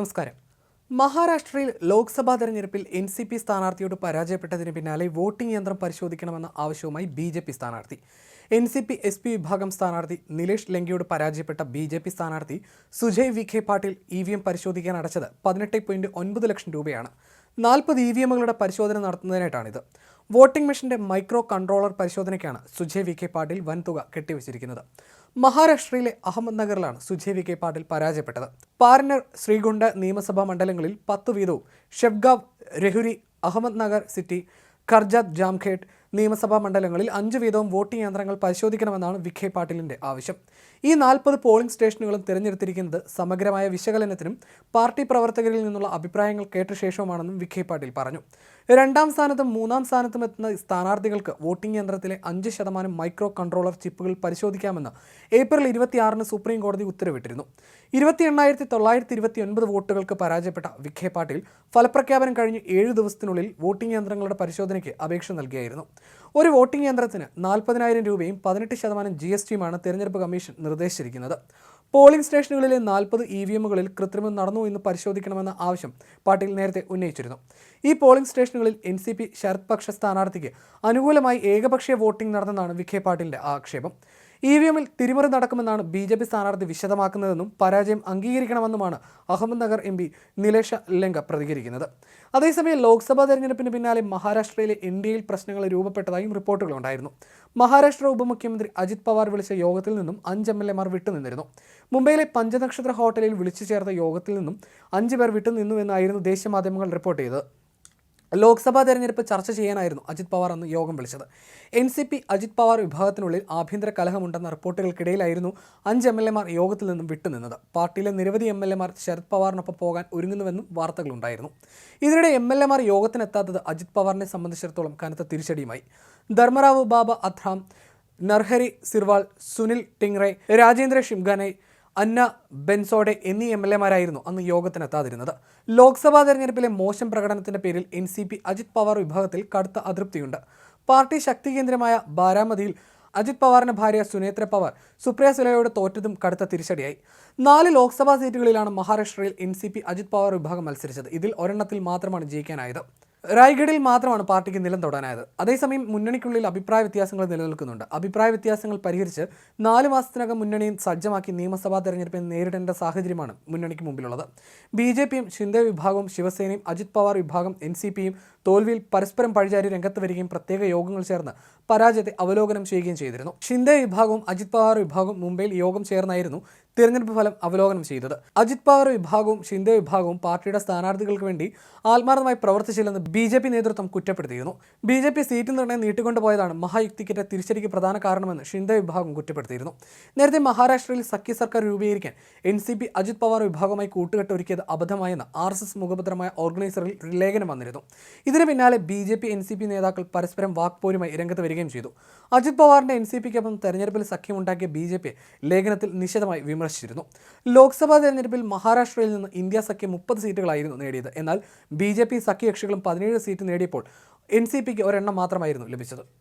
നമസ്കാരം. മഹാരാഷ്ട്രയിൽ ലോക്സഭാ തെരഞ്ഞെടുപ്പിൽ എൻ സി പി സ്ഥാനാർത്ഥിയോട് പരാജയപ്പെട്ടതിന് പിന്നാലെ വോട്ടിംഗ് യന്ത്രം പരിശോധിക്കണമെന്ന ആവശ്യവുമായി ബി ജെ പി സ്ഥാനാർത്ഥി. N C P S P വിഭാഗം സ്ഥാനാർത്ഥി നിലേഷ് ലങ്കയോട് പരാജയപ്പെട്ട ബി ജെ പി സ്ഥാനാർത്ഥി Sujay Vikhe Patil E V M പരിശോധിക്കാൻ അടച്ചത് പതിനെട്ട് പോയിന്റ് ഒൻപത് ലക്ഷം രൂപയാണ്. നാൽപ്പത് ഇ വി എമ്മുകളുടെ പരിശോധന നടത്തുന്നതിനായിട്ടാണിത്. വോട്ടിംഗ് മെഷീന്റെ മൈക്രോ കൺട്രോളർ പരിശോധനയ്ക്കാണ് സുജയ് വിഖെ പാട്ടീൽ വൻതുക കെട്ടിവച്ചിരിക്കുന്നത്. മഹാരാഷ്ട്രയിലെ അഹമ്മദ് നഗറിലാണ് സുജയ് വിഖെ പാട്ടിൽ പരാജയപ്പെട്ടത്. പാർനർ ശ്രീകുണ്ട് നിയമസഭാ മണ്ഡലങ്ങളിൽ പത്ത് വീതവും ഷെഫ്ഗാവ് രഹുരി അഹമ്മദ് നഗർ സിറ്റി കർജാത് ജാംഖേഡ് നിയമസഭാ മണ്ഡലങ്ങളിൽ അഞ്ച് വീതവും വോട്ടിംഗ് യന്ത്രങ്ങൾ പരിശോധിക്കണമെന്നാണ് വിഖെ പാട്ടീലിന്റെ ആവശ്യം. ഈ നാൽപ്പത് പോളിംഗ് സ്റ്റേഷനുകളും തിരഞ്ഞെടുത്തിരിക്കുന്നത് സമഗ്രമായ വിശകലനത്തിനും പാർട്ടി പ്രവർത്തകരിൽ നിന്നുള്ള അഭിപ്രായങ്ങൾ കേട്ട ശേഷവുമാണെന്നും വിഖെ പാട്ടീൽ പറഞ്ഞു. രണ്ടാം സ്ഥാനത്തും മൂന്നാം സ്ഥാനത്തും എത്തുന്ന സ്ഥാനാർത്ഥികൾക്ക് വോട്ടിംഗ് യന്ത്രത്തിലെ അഞ്ച് ശതമാനം മൈക്രോ കൺട്രോളർ ചിപ്പുകൾ പരിശോധിക്കാമെന്ന് ഏപ്രിൽ ഇരുപത്തിയാറിന് സുപ്രീം കോടതി ഉത്തരവിട്ടിരുന്നു. ഇരുപത്തി എണ്ണായിരത്തി തൊള്ളായിരത്തി ഇരുപത്തി ഒൻപത് വോട്ടുകൾക്ക് പരാജയപ്പെട്ട വിഖെ പാട്ടീൽ ഫലപ്രഖ്യാപനം കഴിഞ്ഞ് ഏഴ് ദിവസത്തിനുള്ളിൽ വോട്ടിംഗ് യന്ത്രങ്ങളുടെ പരിശോധനയ്ക്ക് അപേക്ഷ നൽകിയായിരുന്നു. ഒരു വോട്ടിംഗ് യന്ത്രത്തിന് നാൽപ്പതിനായിരം രൂപയും പതിനെട്ട് ശതമാനം ജി എസ് ടിയുമാണ് തെരഞ്ഞെടുപ്പ് കമ്മീഷൻ നിർദ്ദേശിച്ചിരിക്കുന്നത്. പോളിംഗ് സ്റ്റേഷനുകളിലെ നാൽപ്പത് ഇ വി എമ്മുകളിൽ കൃത്രിമം നടന്നു എന്ന് പരിശോധിക്കണമെന്ന ആവശ്യം പാട്ടീൽ നേരത്തെ ഉന്നയിച്ചിരുന്നു. ഈ പോളിംഗ് സ്റ്റേഷനുകളിൽ എൻ സി പി ശരത് പക്ഷ സ്ഥാനാർത്ഥിക്ക് അനുകൂലമായി ഏകപക്ഷീയ വോട്ടിംഗ് നടന്നെന്നാണ് വിഖേ പാട്ടീലിന്റെ ആക്ഷേപം. ഇ വി എമ്മിൽ തിരിമറി നടക്കുമെന്നാണ് ബി ജെ പി സ്ഥാനാർത്ഥി വിശദമാക്കുന്നതെന്നും പരാജയം അംഗീകരിക്കണമെന്നുമാണ് Ahmednagar M P Nilesh Lanka പ്രതികരിക്കുന്നത്. അതേസമയം ലോക്സഭാ തെരഞ്ഞെടുപ്പിന് പിന്നാലെ മഹാരാഷ്ട്രയിലെ എൻ ഡി എയിൽ പ്രശ്നങ്ങൾ രൂപപ്പെട്ടതായും റിപ്പോർട്ടുകളുണ്ടായിരുന്നു മഹാരാഷ്ട്ര ഉപമുഖ്യമന്ത്രി അജിത് പവാർ വിളിച്ച യോഗത്തിൽ നിന്നും അഞ്ച് എം എൽ എമാർ വിട്ടുനിന്നിരുന്നു. മുംബൈയിലെ പഞ്ചനക്ഷത്ര ഹോട്ടലിൽ വിളിച്ചു ചേർത്ത യോഗത്തിൽ നിന്നും അഞ്ച് പേർ വിട്ടുനിന്നു എന്നായിരുന്നു ദേശീയ മാധ്യമങ്ങൾ റിപ്പോർട്ട് ചെയ്തത്. ലോക്സഭാ തെരഞ്ഞെടുപ്പ് ചർച്ച ചെയ്യാനായിരുന്നു അജിത് പവാർ അന്ന് യോഗം വിളിച്ചത്. N C P Ajit Pawar വിഭാഗത്തിനുള്ളിൽ ആഭ്യന്തര കലഹമുണ്ടെന്ന റിപ്പോർട്ടുകൾക്കിടയിലായിരുന്നു അഞ്ച് എം എൽ എമാർ യോഗത്തിൽ നിന്നും വിട്ടുനിന്നത്. പാർട്ടിയിലെ നിരവധി എം എൽ എമാർ ശരത് പവാറിനൊപ്പം പോകാൻ ഒരുങ്ങുന്നുവെന്നും വാർത്തകളുണ്ടായിരുന്നു. ഇതിനിടെ എം എൽ എമാർ യോഗത്തിനെത്താത്തത് അജിത് പവാറിനെ സംബന്ധിച്ചിടത്തോളം കനത്ത തിരിച്ചടിയുമായി. ധർമ്മറാവു ബാബ അത്രാം നർഹരി സിർവാൾ സുനിൽ ടിങ്റെ രാജേന്ദ്ര ഷിംഗാനെ അന്ന ബെൻസോഡെ എന്നീ എം എൽ എമാരായിരുന്നു അന്ന് യോഗത്തിനെത്താതിരുന്നത്. ലോക്സഭാ തെരഞ്ഞെടുപ്പിലെ മോശം പ്രകടനത്തിന്റെ പേരിൽ N C P Ajit Pawar വിഭാഗത്തിൽ കടുത്ത അതൃപ്തിയുണ്ട്. പാർട്ടി ശക്തി കേന്ദ്രമായ ബാരാമതിയിൽ അജിത് പവാറിന്റെ ഭാര്യ സുനേത്ര പവാർ സുപ്രിയ സുലയോട് തോറ്റതും കടുത്ത തിരിച്ചടിയായി. നാല് ലോക്സഭാ സീറ്റുകളിലാണ് മഹാരാഷ്ട്രയിൽ N C P Ajit Pawar വിഭാഗം മത്സരിച്ചത്. ഇതിൽ ഒരെണ്ണത്തിൽ മാത്രമാണ് ജയിക്കാനായത്. റായ്ഗഡിൽ മാത്രമാണ് പാർട്ടിക്ക് നിലം തൊടാനായത്. അതേസമയം മുന്നണിക്കുള്ളിൽ അഭിപ്രായ വ്യത്യാസങ്ങൾ നിലനിൽക്കുന്നുണ്ട്. അഭിപ്രായ വ്യത്യാസങ്ങൾ പരിഹരിച്ച് നാല് മാസത്തിനകം മുന്നണിയും സജ്ജമാക്കി നിയമസഭാ തെരഞ്ഞെടുപ്പിനെ നേരിടേണ്ട സാഹചര്യമാണ് മുന്നണിക്ക് മുമ്പിലുള്ളത്. ബി ജെ പിയും ഷിൻഡെ വിഭാഗവും ശിവസേനയും അജിത് പവാർ വിഭാഗം എൻ സി പിയും തോൽവിയിൽ പരസ്പരം പഴിചാരി രംഗത്ത് വരികയും പ്രത്യേക യോഗങ്ങൾ ചേർന്ന് പരാജയത്തെ അവലോകനം ചെയ്യുകയും ചെയ്തിരുന്നു. ഷിൻഡെ വിഭാഗവും അജിത് പവാർ വിഭാഗവും മുംബൈയിൽ യോഗം ചേർന്നായിരുന്നു തിരഞ്ഞെടുപ്പ് ഫലം അവലോകനം ചെയ്തത്. അജിത് പവാർ വിഭാഗവും ഷിൻഡെ വിഭാഗവും പാർട്ടിയുടെ സ്ഥാനാർത്ഥികൾക്ക് വേണ്ടി ആത്മാർത്ഥമായി പ്രവർത്തിച്ചില്ലെന്ന് ബി ജെ പി നേതൃത്വം കുറ്റപ്പെടുത്തിയിരുന്നു. ബി ജെ പി സീറ്റ് നിർണയം നീട്ടിക്കൊണ്ടുപോയതാണ് മഹായുക്തിക്കിന്റെ തിരിച്ചടിക്ക് പ്രധാന കാരണമെന്ന് ഷിൻഡെ വിഭാഗം കുറ്റപ്പെടുത്തിയിരുന്നു. നേരത്തെ മഹാരാഷ്ട്രയിൽ സഖ്യ സർക്കാർ രൂപീകരിക്കാൻ N C P Ajit Pawar വിഭാഗവുമായി കൂട്ടുകെട്ട് ഒരുക്കിയത് അബദ്ധമായെന്ന് ആർ എസ് എസ് മുഖപത്രമായ ഓർഗനൈസറിൽ ലേഖനം വന്നിരുന്നു. ഇതിന് പിന്നാലെ B J P N C P നേതാക്കൾ പരസ്പരം വാക്പോരുമായി രംഗത്ത് വരികയും ചെയ്തു. അജിത് പവാറിന്റെ എൻ സി പിക്കൊപ്പം തെരഞ്ഞെടുപ്പിൽ സഖ്യമുണ്ടാക്കിയ ബി ജെ പി ലേഖനത്തിൽ നിശിതമായി വിമർശിച്ചിരുന്നു. ലോക്സഭാ തെരഞ്ഞെടുപ്പിൽ മഹാരാഷ്ട്രയിൽ നിന്ന് ഇന്ത്യ സഖ്യം മുപ്പത് സീറ്റുകളായിരുന്നു നേടിയത്. എന്നാൽ ബി ജെ പി സഖ്യകക്ഷികളും പതിനേഴ് സീറ്റ് നേടിയപ്പോൾ എൻ സി പിക്ക് ഒരെണ്ണം മാത്രമായിരുന്നു ലഭിച്ചത്.